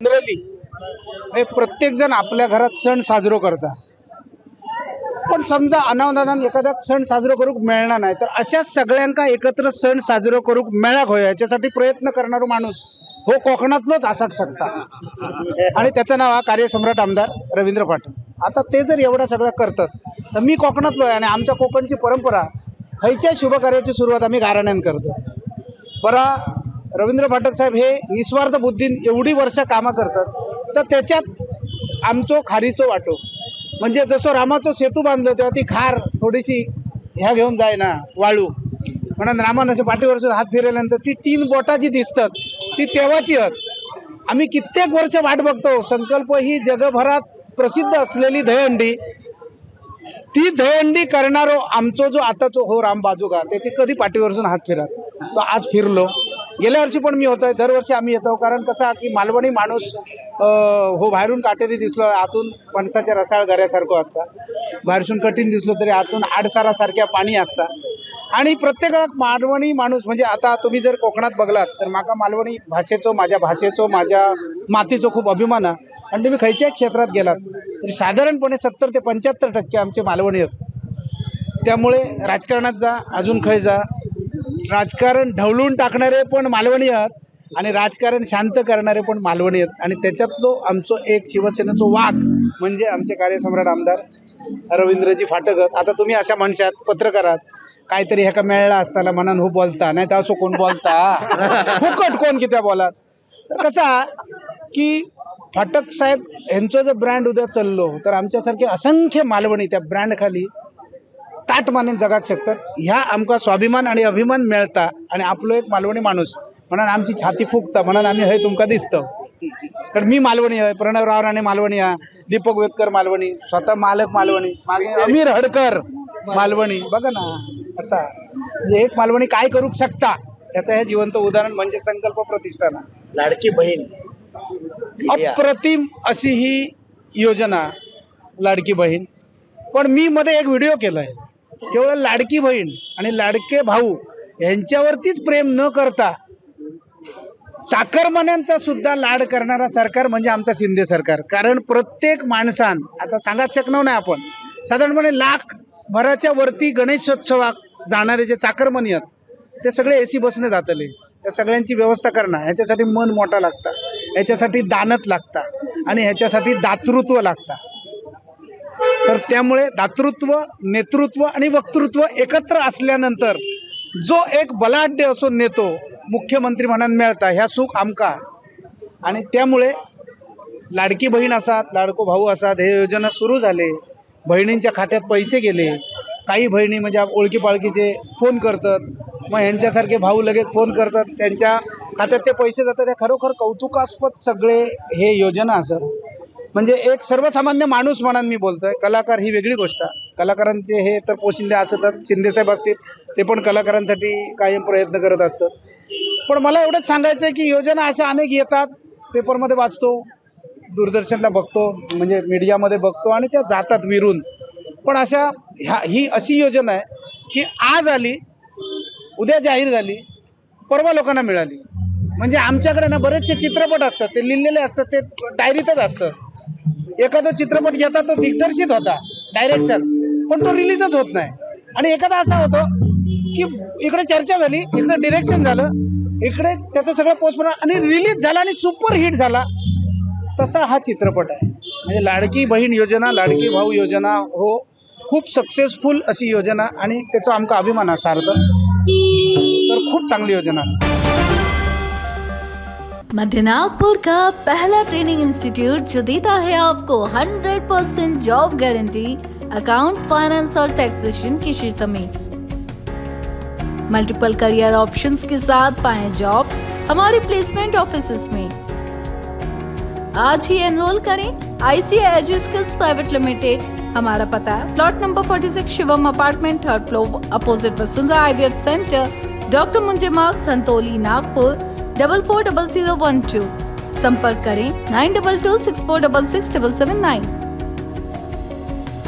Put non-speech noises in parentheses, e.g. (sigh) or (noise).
Generally हे प्रत्येक जण आपल्या घरात सण साजरो करता पण समजा अनावधानान एखादा सण साजरो करूक मिळणार नाही तर अशा सगळ्यांका एकत्र सण साजरो करूक मेळाक होय याच्यासाठी प्रयत्न करणारो माणूस हो कोकणातलोच असाक शकता आणि त्याचं नाव हा कार्यसम्राट आमदार रवींद्र पाटील. आता ते जर एवढ्या सगळं करतात तर मी कोकणातलो आहे आणि आमच्या कोकणची परंपरा खयच्या शुभकार्याची सुरुवात आम्ही गाराण्यान करतो. बरा रवींद्र फाटक साहेब हे निस्वार्थ बुद्धीन एवढी वर्ष कामं करतात. तर त्याच्यात आमचो खारीचो वाटो. म्हणजे जसं रामाचं सेतू बांधलं तेव्हा ती खार थोडीशी ह्या घेऊन जाय ना वाळू. म्हणून रामान असे पाठीवरसून हात फिरल्यानंतर ती तीन बोटा जी दिसतात ती तेव्हाची आहेत. आम्ही कित्येक वर्ष वाट बघतो संकल्प ही जगभरात प्रसिद्ध असलेली दहीहंडी. ती दहीहंडी करणारो आमचो जो आता तो हो राम बाजूका त्याची कधी पाठीवरसून हात फिरत तो आज फिरलो. गेल्या वर्षी पण मी होतोय. दरवर्षी आम्ही येतो. कारण कसा की मालवणी माणूस हो बाहेरून काटेरी दिसलो आतून पणसाच्या रसाळ गऱ्यासारखं असता. बाहेरसून कठीण दिसलो तरी आतून आडसारासारख्या पाणी असता. आणि प्रत्येक मालवणी माणूस म्हणजे आता तुम्ही जर कोकणात बघलात तर माका मालवणी भाषेचो माझ्या भाषेचो माझ्या मातीचो खूप अभिमान आहे. आणि तुम्ही खयच्याही क्षेत्रात गेलात तरी साधारणपणे सत्तर ते पंच्याहत्तर टक्के आमचे मालवणी आहेत. त्यामुळे राजकारणात जा अजून खय जा राजकारण ढवळून टाकणारे पण मालवणी आहेत आणि राजकारण शांत करणारे पण मालवणी आहेत. आणि त्याच्यातलो आमचो एक शिवसेनेचो वाघ म्हणजे आमचे कार्यसम्राट आमदार रवींद्रजी फाटक आहेत. आता तुम्ही अशा मनशात पत्रकारात काहीतरी ह्याका मेळला असताना म्हणून हो बोलता? नाही तर असो कोण बोलता? (laughs) फुकट कोण कित्या बोलात? तर कसा की फाटक साहेब यांचं जर ब्रँड उद्या चाललो तर आमच्यासारखे असंख्य मालवणी त्या ब्रँड खाली ताट मानेन जगाक शकतात. ह्या आमका स्वाभिमान आणि अभिमान मिळता आणि आपलो एक मालवणी माणूस म्हणून आमची छाती फुगता म्हणून आम्ही हय तुमका दिसतो. तर मी मालवणी आहे प्रणव राव राणे मालवणी आहे दीपक वेदकर मालवणी स्वतः मालक मालवणी मागे अमीर हडकर मालवणी बघा ना असा. म्हणजे एक मालवणी काय करू शकता? याचं हे जिवंत उदाहरण म्हणजे संकल्प प्रतिष्ठान. लाडकी बहीण. अप्रतिम अशी ही योजना लाडकी बहीण. पण मी मध्ये एक व्हिडिओ केलाय. केवळ लाडकी बहीण आणि लाडके भाऊ यांच्यावरतीच प्रेम न करता चाकरमान्यांचा सुद्धा लाड करणारा सरकार म्हणजे आमचा शिंदे सरकार. कारण प्रत्येक माणसान आता सांगाच शकणार नाही आपण साधारणपणे लाख भराच्या वरती गणेशोत्सवाक जाणारे जे चाकरमणी आहेत ते सगळे एसी बसने जातले. त्या सगळ्यांची व्यवस्था करणं ह्याच्यासाठी मन मोठा लागता. ह्याच्यासाठी दानत लागता. आणि ह्याच्यासाठी दातृत्व लागता. तर त्यामुळे दातृत्व नेतृत्व आणि वक्तृत्व एकत्र असल्यानंतर जो एक बलाढ्य असो नेतो मुख्यमंत्री म्हणून मिळता ह्या सुख आमका. आणि त्यामुळे लाडकी बहीण असात लाडको भाऊ असात हे योजना सुरू झाले. बहिणींच्या खात्यात पैसे गेले. काही बहिणी म्हणजे ओळखी पाळखीचे फोन करतात. मग यांच्यासारखे भाऊ लगेच फोन करतात. त्यांच्या खात्यात ते पैसे जातात. हे खरोखर कौतुकास्पद सगळे हे योजना असत म्हणजे एक सर्वसामान्य माणूस म्हणून मी बोलतोय. कलाकार ही वेगळी गोष्ट. आहे कलाकारांचे हे तर पोशिंदे असतात शिंदेसाहेब असतील ते पण कलाकारांसाठी कायम प्रयत्न करत असतात. पण मला एवढंच सांगायचं आहे की योजना अशा अनेक येतात. पेपरमध्ये वाचतो दूरदर्शनला बघतो म्हणजे मीडियामध्ये बघतो आणि त्या जातात विरून. पण अशा ह्या ही अशी योजना आहे की आज आली उद्या जाहीर झाली परवा लोकांना मिळाली. म्हणजे आमच्याकडे ना बरेचसे चित्रपट असतात ते लिहिलेले असतात ते डायरीतच असतं. एखादा चित्रपट घेता तो दिग्दर्शित होता डायरेक्शन पण तो रिलीजच होत नाही. आणि एखादा असा होतो की इकडे चर्चा झाली इकडे डिरेक्शन झालं इकडे त्याचं सगळं पोस्ट आणि रिलीज झाला आणि सुपर हिट झाला. तसा हा चित्रपट आहे. म्हणजे लाडकी बहीण योजना लाडकी भाऊ योजना हो खूप सक्सेसफुल अशी योजना आणि त्याचा आमचा अभिमान आहे अर्थ तर खूप चांगली योजना. आहे मध्य नागपुर का पहला ट्रेनिंग इंस्टीट्यूट जो देता है आपको 100% जॉब गारंटी अकाउंट्स फाइनेंस और टैक्सेशन के क्षेत्र में। मल्टीपल करियर ऑप्शंस के साथ पाए जॉब हमारे प्लेसमेंट ऑफ़िस में। आज ही एनरोल करें आईसीआई स्किल्स प्राइवेट लिमिटेड हमारा पता है plot number 46 Shivam apartment third floor opposite Vasundhara IVF centre doctor Munje मार्ग Dhantoli Nagpur. double four double zero one two संपर्क करें nine double two six four double six double seven nine